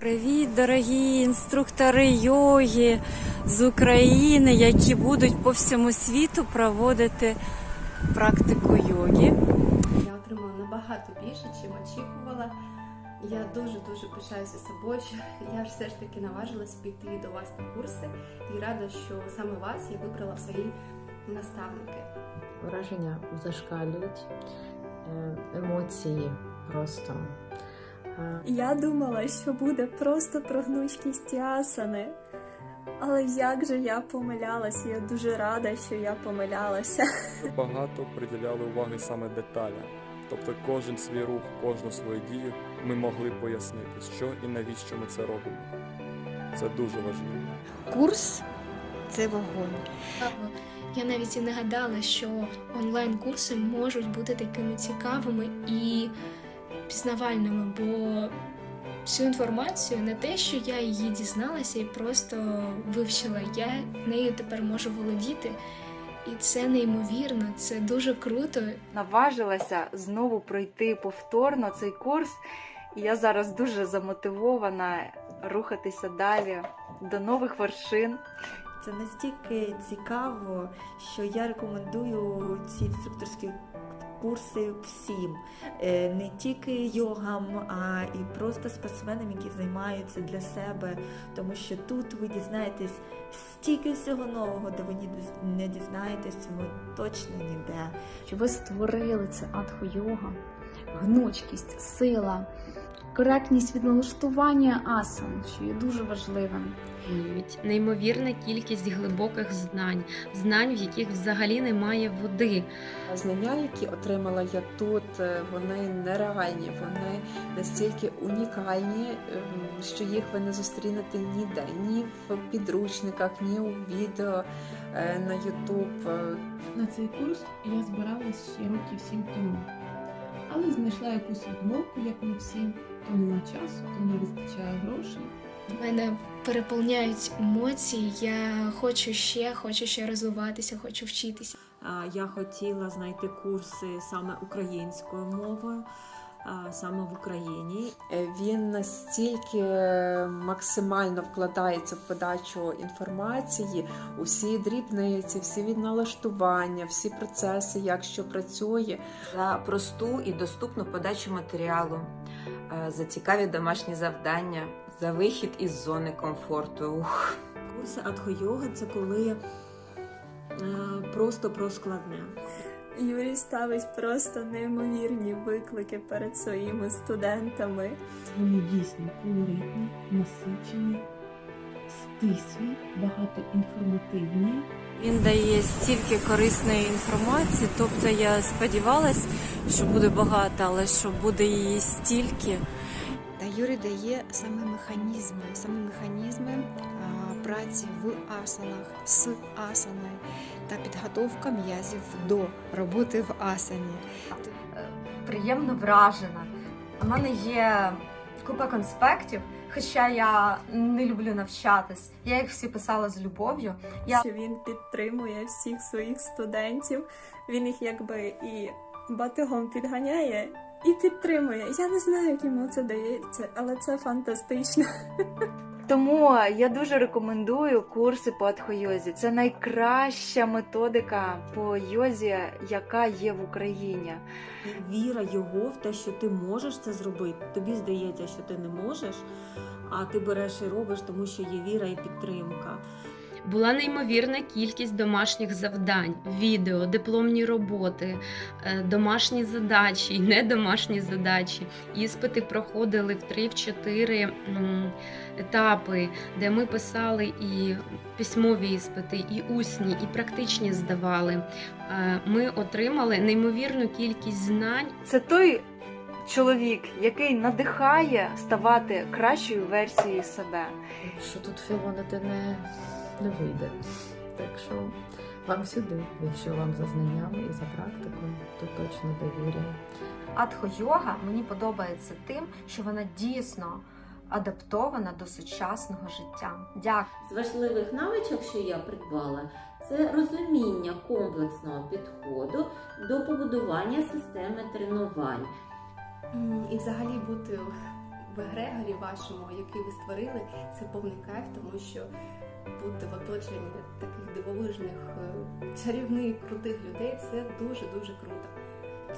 Привіт, дорогі інструктори йоги з України, які будуть по всьому світу проводити практику йоги. Я отримала набагато більше, чим очікувала. Я дуже дуже пишаюся собою. Я ж все ж таки наважилась піти до вас на курси і рада, що саме вас я вибрала в свої наставники. Враження зашкалюють, е, емоції просто. Я думала, що буде просто про гнучкість асани. Але як же я помилялася, я дуже рада, що я помилялася. Ми багато приділяли уваги саме деталям. Тобто кожен свій рух, кожну свою дію ми могли пояснити, що і навіщо ми це робимо. Це дуже важливо. Курс це вогонь. Я навіть і не гадала, що онлайн-курси можуть бути такими цікавими і пізнавальними, бо всю інформацію не те, що я її дізналася і просто вивчила, я нею тепер можу володіти. І це неймовірно, це дуже круто. наважилася знову пройти повторно цей курс, і я зараз дуже замотивована рухатися далі до нових вершин. Це настільки цікаво, що я рекомендую ці інструкторські курси всім, Е, не тільки йогам, а і просто спортсменам, які займаються для себе, тому що тут ви дізнаєтесь стільки всього нового, де ви не дізнаєтесь цього точно ніде. Що ви створили це адхо-йога, гнучкість, сила, коректність від налаштування асан, що є дуже важливим. Неймовірна кількість глибоких знань, знань, в яких взагалі немає води. Знання, які отримала я тут, е, вони нереальні, вони настільки унікальні, ем, що їх ви не зустрінете ніде, ні в підручниках, ні у відео е, на YouTube. Е, На цей курс я збиралась ще років сім тому, але знайшла якусь відмовку, як не всі, то нема часу, то не вистачає грошей. Мене переповняють емоції. Я хочу ще, хочу ще розвиватися, хочу вчитися. Я хотіла знайти курси саме українською мовою, саме в Україні. Е, Він настільки максимально вкладається в подачу інформації, усі дрібниці, всі відналаштування, всі процеси, як що працює. за просту і доступну подачу матеріалу, е, за цікаві домашні завдання, за вихід із зони комфорту. Ух. Курси адхо-йога – це коли е, просто про складне. Юрій ставить просто неймовірні виклики перед своїми студентами. Вони дійсно колоритні, насичені, стислі, багатоінформативні. Він дає стільки корисної інформації, тобто я сподівалась, що буде багато, але що буде її стільки. Та Юрій дає саме механізми, саме механізми праці в асанах, з асаною та підготовка м'язів до роботи в асані. приємно вражена. У мене є купа конспектів, хоча я не люблю навчатись. Я їх всі писала з любов'ю. Я він підтримує всіх своїх студентів. Він їх якби і батогом підганяє і підтримує. Я не знаю, як йому це дається, але це фантастично. Тому я дуже рекомендую курси по адхойозі. Це найкраща методика по йозі, яка є в Україні. Віра його в те, що ти можеш це зробити. Тобі здається, що ти не можеш, а ти береш і робиш, тому що є віра і підтримка. Була неймовірна кількість домашніх завдань, відео, дипломні роботи, е, домашні задачі, і недомашні задачі. Іспити проходили в 3-4 м, етапи, де ми писали і письмові іспити, і усні, і практичні здавали. Е, Ми отримали неймовірну кількість знань Це той чоловік, який надихає ставати кращою версією себе. Що тут філонити не, не вийде. Так що вам сюди, якщо вам за знаннями і за практикою, то точно до Юрія. адхо-йога мені подобається тим, що вона дійсно адаптована до сучасного життя. Дякую. З важливих навичок, що я придбала, це розуміння комплексного підходу до побудування системи тренувань. І взагалі бути в егрегорі вашому, який ви створили, це повний кайф, тому що бути в оточенні таких дивовижних, е, чарівних, крутих людей це дуже дуже круто.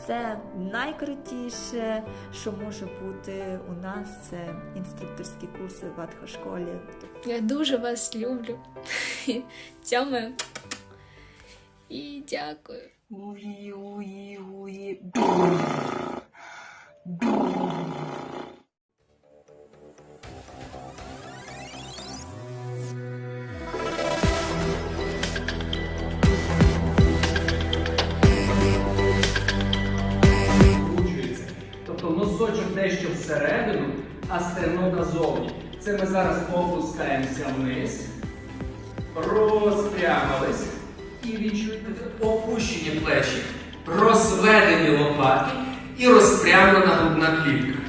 Це найкрутіше, що може бути у нас, це інструкторські курси в Адхошколі. Я дуже вас люблю. Цьому. І дякую. Вкручується. А стегно назовні. Це ми зараз опускаємося вниз, розпрямились і відчуйте опущені плечі, розведені лопатки і розпрямлена грудна клітка.